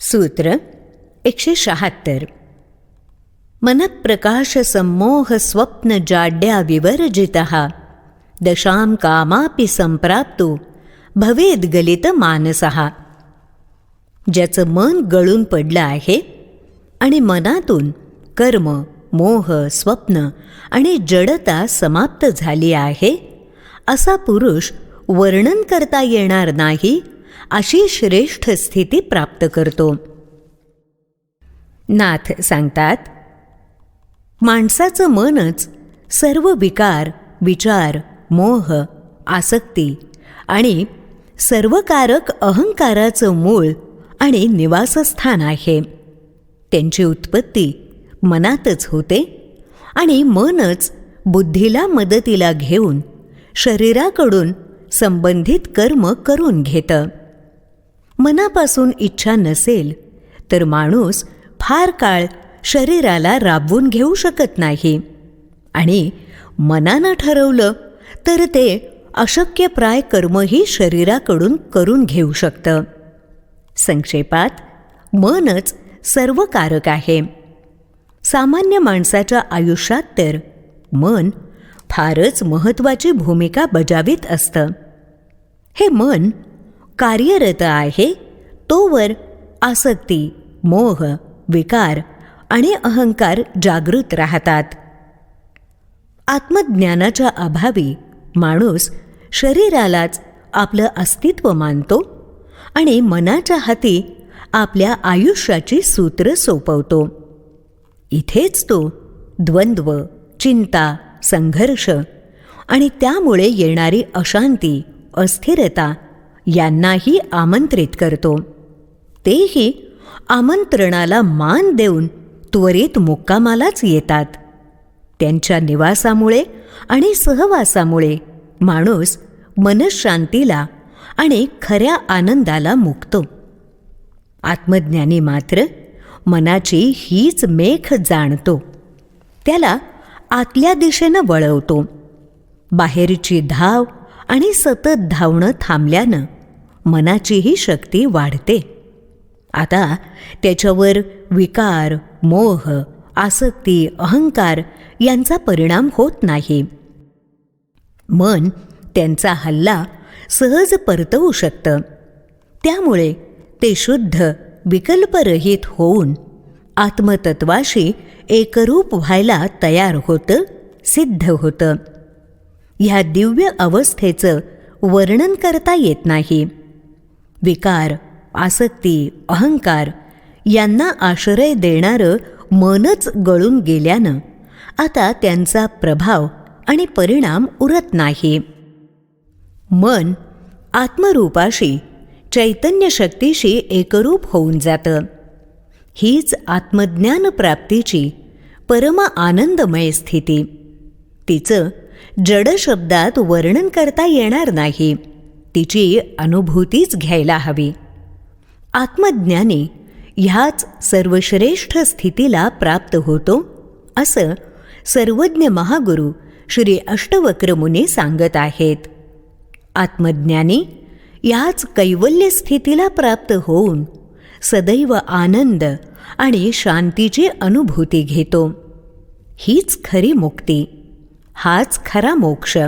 सूत्र एकशे शहात्तर. मनप्रकाश संमोह स्वप्न जाड्या विवर्जित दशाम कामापि संप्राप्तो भवेद गलित मानसहा ज्याचं मन गळून पडलं आहे आणि मनातून कर्म मोह स्वप्न आणि जडता समाप्त झाली आहे असा पुरुष वर्णन करता येणार नाही अशी श्रेष्ठ स्थिती प्राप्त करतो. नाथ सांगतात माणसाचं मनच सर्व विकार विचार मोह आसक्ती आणि सर्वकारक अहंकाराचं मूळ आणि निवासस्थान आहे. त्यांची उत्पत्ती मनातच होते आणि मनच बुद्धीला मदतीला घेऊन शरीराकडून संबंधित कर्म करून घेतं. मनापासून इच्छा नसेल तर माणूस फार काळ शरीराला राबवून घेऊ शकत नाही. आणि मनानं ठरवलं तर ते अशक्यप्राय कर्मही शरीराकडून करून घेऊ शकतं. संक्षेपात मनच सर्वकारक आहे. सामान्य माणसाच्या आयुष्यात तर मन फारच महत्त्वाची भूमिका बजावित असतं. हे मन कार्यरत आहे तोवर आसक्ती मोह विकार आणि अहंकार जागृत राहतात. आत्मज्ञानाच्या अभावी माणूस शरीरालाच आपलं अस्तित्व मानतो आणि मनाच्या हाती आपल्या आयुष्याची सूत्र सोपवतो. इथेच तो द्वंद्व चिंता संघर्ष आणि त्यामुळे येणारी अशांती अस्थिरता यांनाही आमंत्रित करतो. तेही आमंत्रणाला मान देऊन त्वरित मुक्कामालाच येतात. त्यांच्या निवासामुळे आणि सहवासामुळे माणूस मनशांतीला आणि खऱ्या आनंदाला मुकतो. आत्मज्ञानी मात्र मनाची हीच मेख जाणतो. त्याला आतल्या दिशेनं वळवतो. बाहेरची धाव आणि सतत धावणं थांबल्यानं मनाचीही शक्ती वाढते. आता त्याच्यावर विकार मोह आसक्ती अहंकार यांचा परिणाम होत नाही. मन त्यांचा हल्ला सहज परतवू शकतं. त्यामुळे ते शुद्ध विकल्परहित होऊन आत्मतत्वाशी एकरूप व्हायला तयार होतं सिद्ध होतं. ह्या दिव्य अवस्थेचं वर्णन करता येत नाही. विकार आसक्ती अहंकार यांना आश्रय देणारं मनच गळून गेल्यानं आता त्यांचा प्रभाव आणि परिणाम उरत नाही. मन आत्मरूपाशी चैतन्य शक्तीशी एकरूप होऊन जातं. हीच आत्मज्ञान प्राप्तीची परम आनंदमय स्थिती. तिचं जड शब्दात वर्णन करता येणार नाही. तिची अनुभूतीच घ्यायला हवी. आत्मज्ञानी ह्याच सर्वश्रेष्ठ स्थितीला प्राप्त होतो असं सर्वज्ञ महागुरु श्री अष्टवक्रमुनी सांगत आहेत. आत्मज्ञानी याच कैवल्य स्थितीला प्राप्त होऊन सदैव आनंद आणि शांतीची अनुभूती घेतो. हीच खरी मुक्ती हाच खरा मोक्ष.